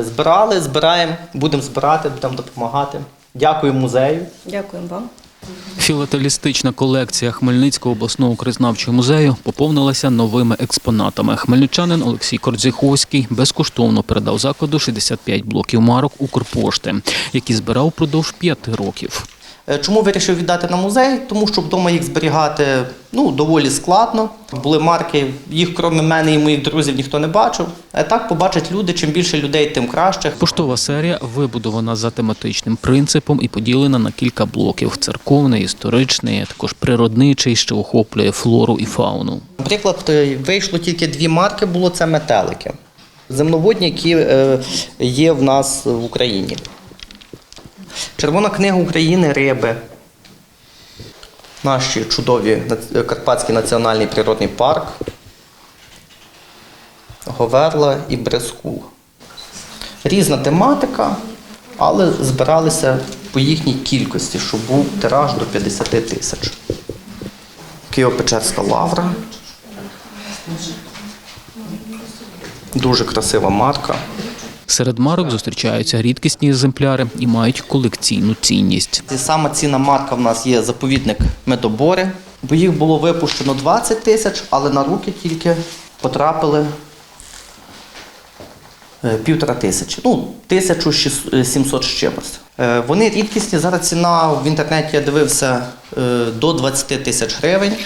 Збирали, збираємо, будемо збирати, будемо допомагати. Дякую музею. Дякуємо вам. Філателістична колекція Хмельницького обласного краєзнавчого музею поповнилася новими експонатами. Хмельничанин Олексій Кордзіховський безкоштовно передав закладу 65 блоків марок Укрпошти, які збирав впродовж п'яти років. Е, Чому вирішив віддати на музей? Тому що вдома їх зберігати ну, доволі складно. Були марки, їх крім мене і моїх друзів ніхто не бачив. А так побачать люди, чим більше людей, тим краще. Поштова серія вибудована за тематичним принципом і поділена на кілька блоків: церковний, історичний, а також природничий, що охоплює флору і фауну. Наприклад, е, вийшло тільки дві марки, було це метелики. Земноводні, які е, є в нас в Україні. Червона книга України риби. Наш чудові Карпатський національний природний парк. Говерла і Бреску. Різна тематика, але збиралися по їхній кількості, щоб був тираж до 50 тисяч. Києво-Печерська лавра. Дуже красива марка. Серед марок зустрічаються рідкісні екземпляри і мають колекційну цінність. І сама цінна марка в нас є заповідник Медобори, бо їх було випущено 20 тисяч, але на руки тільки потрапили е, півтора тисячі. Ну, 1700 з чимось. Е, Вони рідкісні. Зараз ціна в інтернеті я дивився е, до 20 тисяч гривень.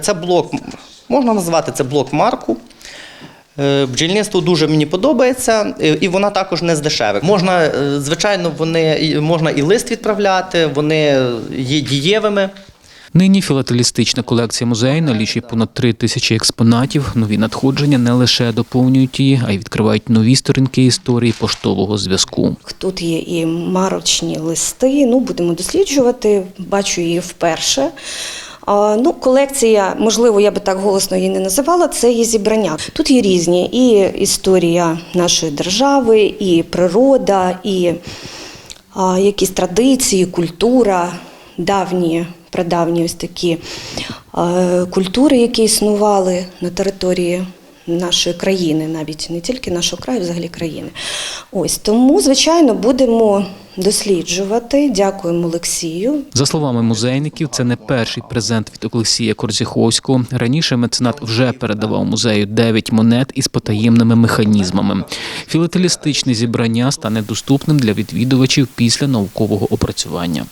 Це блок, можна назвати це блок марку. Е, Бджільництво дуже мені подобається, е, і вона також не з дешевих. Можна, е, звичайно, вони можна і лист відправляти, вони є дієвими. Нині філателістична колекція музею налічує понад три тисячі експонатів. Нові надходження не лише доповнюють її, а й відкривають нові сторінки історії поштового зв'язку. Тут є і марочні листи. Ну, будемо досліджувати. Бачу її вперше. Ну, колекція, можливо, я би так голосно її не називала, це є зібрання. Тут є різні і історія нашої держави, і природа, і якісь традиції, культура, давні, прадавні ось такі культури, які існували на території нашої країни, навіть не тільки нашого краю, взагалі країни. Ось тому, звичайно, будемо досліджувати. Дякуємо Олексію. За словами музейників, це не перший презент від Олексія Корзіховського. Раніше меценат вже передавав музею 9 монет із потаємними механізмами. Філателістичне зібрання стане доступним для відвідувачів після наукового опрацювання.